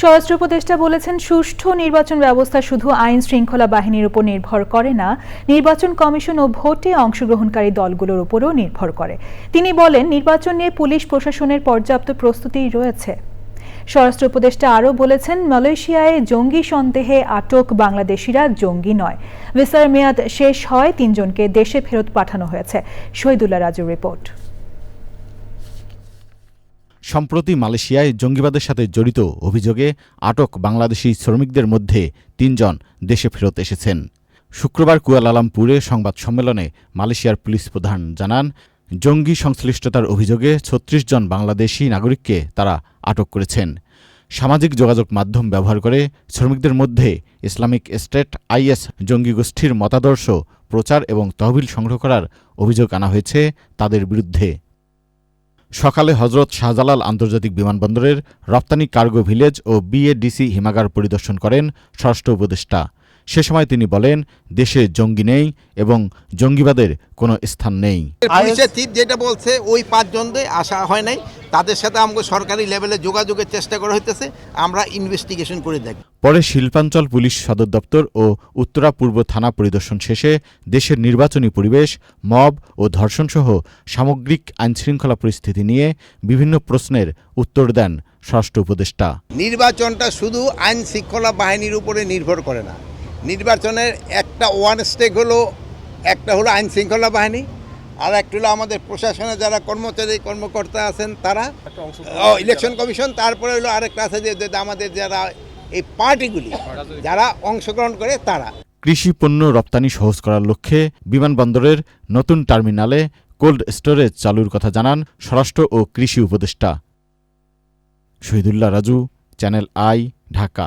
স্বরাষ্ট্র উপদেষ্টা বলেছেন, সুষ্ঠু নির্বাচন ব্যবস্থা শুধু আইন শৃঙ্খলা বাহিনীর উপর নির্ভর করে না, নির্বাচন কমিশন ও ভোটে অংশগ্রহণকারী দলগুলোর উপরও নির্ভর করে। তিনি বলেন, নির্বাচন নিয়ে পুলিশ প্রশাসনের পর্যাপ্ত প্রস্তুতি রয়েছে। স্বরাষ্ট্র উপদেষ্টা আরও বলেছেন, মালয়েশিয়ায় জঙ্গি সন্দেহে আটক বাংলাদেশিরা জঙ্গি নয়। ভিসার মেয়াদ শেষ হয়, তিনজনকে দেশে ফেরত পাঠানো হয়েছে। শহীদুল্লাহ রাজুর রিপোর্ট। সম্প্রতি মালয়েশিয়ায় জঙ্গিবাদের সাথে জড়িত অভিযোগে আটক বাংলাদেশি শ্রমিকদের মধ্যে তিনজন দেশে ফেরত এসেছেন। শুক্রবার কুয়ালালামপুরে সংবাদ সম্মেলনে মালয়েশিয়ার পুলিশ প্রধান জানান, জঙ্গি সংশ্লিষ্টতার অভিযোগে ছত্রিশ জন বাংলাদেশি নাগরিককে তারা আটক করেছেন। সামাজিক যোগাযোগ মাধ্যম ব্যবহার করে শ্রমিকদের মধ্যে ইসলামিক স্টেট, আইএস, জঙ্গি গোষ্ঠীর মতাদর্শ, প্রচার এবং তহবিল সংগ্রহ করার অভিযোগ আনা হয়েছে তাদের বিরুদ্ধে। সকালে হজরত শাহজালাল আন্তর্জাতিক বিমানবন্দরের রপ্তানি কার্গো ভিলেজ ও বিএডিসি হিমাগার পরিদর্শন করেন ষষ্ঠ উপদেষ্টা। সে সময় তিনি বলেন দেশে জঙ্গি নেই এবং জঙ্গিবাদের কোনো স্থান নেই। পুলিশের চিফ যেটা বলছে ওই পাঁচজন আসা হয় নাই। তাদের সাথে আমাকে সরকারি লেভেলে যোগাযোগের চেষ্টা করা হইতেছে। আমরা ইনভেস্টিগেশন করে দেখি পরে শিল্পাঞ্চল পুলিশ সদর দপ্তর ও উত্তরা পূর্ব থানা পরিদর্শন শেষে দেশের নির্বাচনী পরিবেশ মব ও ধর্ষণসহ সামগ্রিক আইনশৃঙ্খলা পরিস্থিতি নিয়ে বিভিন্ন প্রশ্নের উত্তর দেন স্বরাষ্ট্র উপদেষ্টা। নির্বাচনটা শুধু আইন শৃঙ্খলা বাহিনীর উপরে নির্ভর করে না। নির্বাচনের একটা ওয়ান স্টেক হলো একটা হলো আইন শৃঙ্খলা বাহিনী আর একটা হলো আমাদের প্রশাসনে যারা কর্মচারী কর্মকর্তা আছেন তারা ইলেকশন কমিশন তারপরে হলো আরেকটা আছে যে যে আমাদের যারা এই পার্টিগুলি যারা অংশগ্রহণ করে তারা। কৃষি পণ্য রপ্তানি সহজ করার লক্ষ্যে বিমানবন্দরের নতুন টার্মিনালে কোল্ড স্টোরেজ চালুর কথা জানান স্বরাষ্ট্র ও কৃষি উপদেষ্টা। Shahidullah Raju channel I Dhaka.